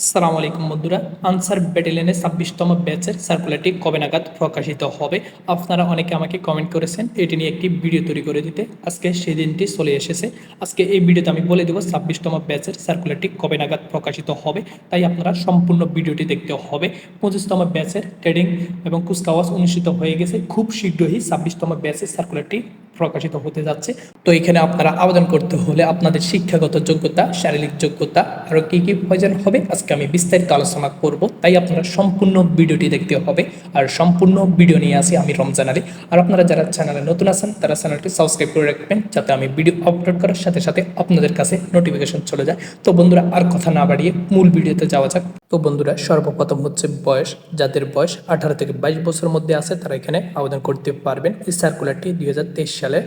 আসসালামু আলাইকুম বন্ধুরা। আনসার ব্যাটালিয়নের ছাব্বিশতম ব্যাচের সার্কুলারটি কবে নাগাদ প্রকাশিত হবে? আপনারা অনেকে আমাকে কমেন্ট করেছেন, এটি নিয়ে একটি ভিডিও তৈরি করে দিতে। আজকে সেই দিনটি চলে এসেছে। আজকে এই ভিডিওতে আমি বলে দেবো ছাব্বিশতম ব্যাচের সার্কুলারটি কবে নাগাদ প্রকাশিত হবে, তাই আপনারা সম্পূর্ণ ভিডিওটি দেখতে হবে। পঁচিশতম ব্যাচের ট্রেডিং এবং কুচকাওয়াজ অনুষ্ঠিত হয়ে গেছে। খুব শীঘ্রই ছাব্বিশতম ব্যাচের সার্কুলারটি প্রকাশিত হতে যাচ্ছে। তো এখানে আপনারা আবেদন করতে হলে আপনাদের শিক্ষাগত যোগ্যতা, শারীরিক যোগ্যতা আরও কী কী প্রয়োজন হবে আজকে আমি বিস্তারিত আলোচনা করব। তাই আপনারা সম্পূর্ণ ভিডিওটি দেখতে হবে। আর সম্পূর্ণ ভিডিও নিয়ে আসি আমি রমজান আলী আর আপনারা যারা চ্যানেলে নতুন আছেন, তারা চ্যানেলটি সাবস্ক্রাইব করে রাখবেন যাতে আমি ভিডিও আপলোড করার সাথে সাথে আপনাদের কাছে নোটিফিকেশন চলে যায়। তো বন্ধুরা, আর কথা না বাড়িয়ে মূল ভিডিওতে যাওয়া যাক। তো বন্ধুরা, সর্বপ্রথম হচ্ছে বয়স। যাদের বয়স আঠারো থেকে বাইশ বছরের মধ্যে আছে, তারা এখানে আবেদন করতে পারবেন এই সার্কুলারটি দুই সালে।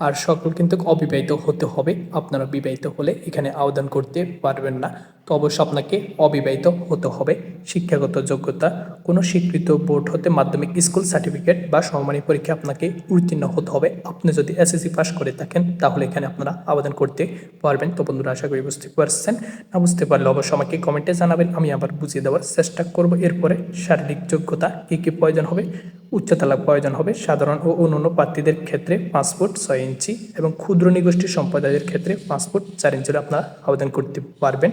আর সকল কিন্তু অবিবাহিত হতে হবে। আপনারা বিবাহিত হলে এখানে আবেদন করতে পারবেন না। তো অবশ্য আপনাকে অবিবাহিত হতে হবে। শিক্ষাগত যোগ্যতা, কোনো স্বীকৃত বোর্ড হতে মাধ্যমিক স্কুল সার্টিফিকেট বা সমমানী পরীক্ষা আপনাকে উত্তীর্ণ হতে হবে। আপনি যদি এসএসসি পাস করে থাকেন, তাহলে এখানে আপনারা আবেদন করতে পারবেন। তো বন্ধুরা, আশা করি বুঝতে পারছেন। না বুঝতে পারলে অবশ্যই আমাকে কমেন্টে জানাবেন। আমি আবার বুঝিয়ে দেওয়ার চেষ্টা করব। এরপরে শারীরিক যোগ্যতা, কী কী প্রয়োজন হবে? উচ্চতা লাভ প্রয়োজন হবে সাধারণ ও অন্যান্য প্রার্থীদের ক্ষেত্রে পাঁচ ফুট ছয় ইঞ্চি এবং ক্ষুদ্র নিগোষ্ঠী সম্প্রদায়ের ক্ষেত্রে পাঁচ ফুট চার ইঞ্চি আপনারা আবেদন করতে পারবেন।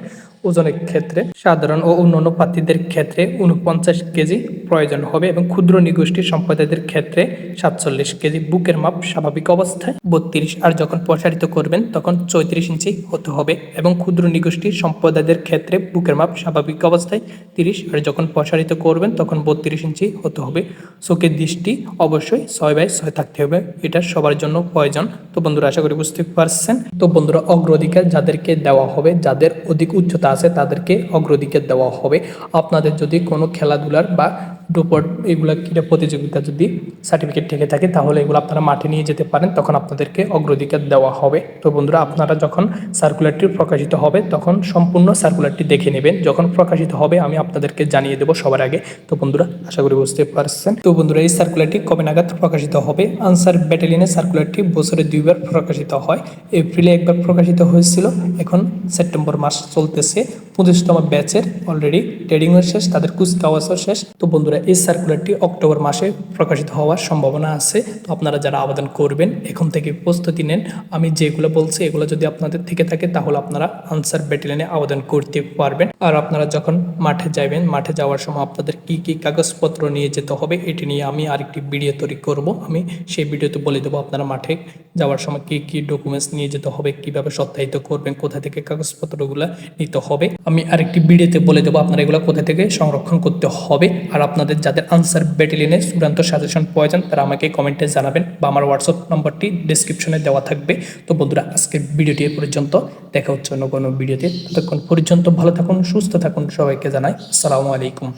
ওজনের ক্ষেত্রে সাধারণ ও অন্যান্য প্রার্থীদের ক্ষেত্রে উনপঞ্চাশ কেজি প্রয়োজন হবে এবং ক্ষুদ্র নিগোষ্ঠী সম্প্রদায়ের ক্ষেত্রে সাতচল্লিশ কেজি বুকের মাপ স্বাভাবিক অবস্থায়, বত্রিশ, আর যখন প্রসারিত করবেন তখন চৌত্রিশ ইঞ্চি হতে হবে এবং ক্ষুদ্র নিগোষ্ঠী সম্প্রদায়ের ক্ষেত্রে বুকের মাপ স্বাভাবিক অবস্থায় তিরিশ, আর যখন প্রসারিত করবেন তখন বত্রিশ ইঞ্চি হতে হবে। চোখের দৃষ্টি অবশ্যই ছয় বাই ছয় থাকতে হবে, এটা সবার জন্য প্রয়োজন। তো বন্ধুরা, আশা করি বুঝতে পারছেন। তো বন্ধুরা, অগ্রাধিকার যাদেরকে দেওয়া হবে, যাদের অধিক উচ্চতা আছে তাদেরকে অগ্রাধিকার দেওয়া হবে। আপনাদের যদি কোনো খেলাধুলার বা ডোপট এগুলা ক্রীড়া প্রতিযোগিতা যদি সার্টিফিকেট থেকে থাকে, তাহলে এগুলো আপনারা মাঠে নিয়ে যেতে পারেন, তখন আপনাদেরকে অগ্রাধিকার দেওয়া হবে। তো বন্ধুরা, আপনারা যখন সার্কুলারটি প্রকাশিত হবে, তখন সম্পূর্ণ সার্কুলারটি দেখে নেবেন। যখন প্রকাশিত হবে, আমি আপনাদেরকে জানিয়ে দেবো সবার আগে। তো বন্ধুরা, আশা করি বুঝতে পারছেন। তো বন্ধুরা, এই সার্কুলারটি কবে নাগাদ প্রকাশিত হবে? আনসার ব্যাটালিয়নের সার্কুলারটি বছরে দুইবার প্রকাশিত হয়। এপ্রিলে একবার প্রকাশিত হয়েছিল। এখন সেপ্টেম্বর মাস চলতেছে। পঁচিশতম ব্যাচের অলরেডি ট্রেডিংও শেষ, তাদের কুচকাওয়াজও শেষ। তো বন্ধুরা এই সার্কুলারটি অক্টোবর মাসে প্রকাশিত হওয়ার সম্ভাবনা আছে। তো আপনারা যারা আবেদন করবেন, এখন থেকে প্রস্তুতি নেন। আমি যেগুলো বলছি, এগুলো যদি আপনাদের থেকে থাকে, তাহলে আপনারা আনসার ব্যাটালিয়নে আবেদন করতে পারবেন। আর আপনারা যখন মাঠে যাবেন, মাঠে যাওয়ার সময় আপনাদের কি কি কাগজপত্র নিয়ে যেতে হবে, এটি নিয়ে আমি আরেকটি ভিডিও তৈরি করব। আমি সেই ভিডিওতে বলে দেবো আপনারা মাঠে যাওয়ার সময় কি কি ডকুমেন্টস নিয়ে যেতে হবে, কীভাবে সত্যায়িত করবেন, কোথা থেকে কাগজপত্রগুলো নিতে হবে। আমি আরেকটি ভিডিওতে বলে দেবো আপনারা এগুলো কোথা থেকে সংরক্ষণ করতে হবে। আর আপনাদের যাদের আনসার ব্যাটেলিনের চূড়ান্ত সাজেশন প্রয়োজন, তারা আমাকে কমেন্টে জানাবেন বা আমার হোয়াটসঅ্যাপ নম্বরটি ডিসক্রিপশনে দেওয়া থাকবে। তো বন্ধুরা, আজকের ভিডিওটি পর্যন্ত। দেখা হচ্ছে অন্য কোনো ভিডিওতে ততক্ষণ পর্যন্ত ভালো থাকুন, সুস্থ থাকুন সবাইকে জানাই। আসসালামু আলাইকুম।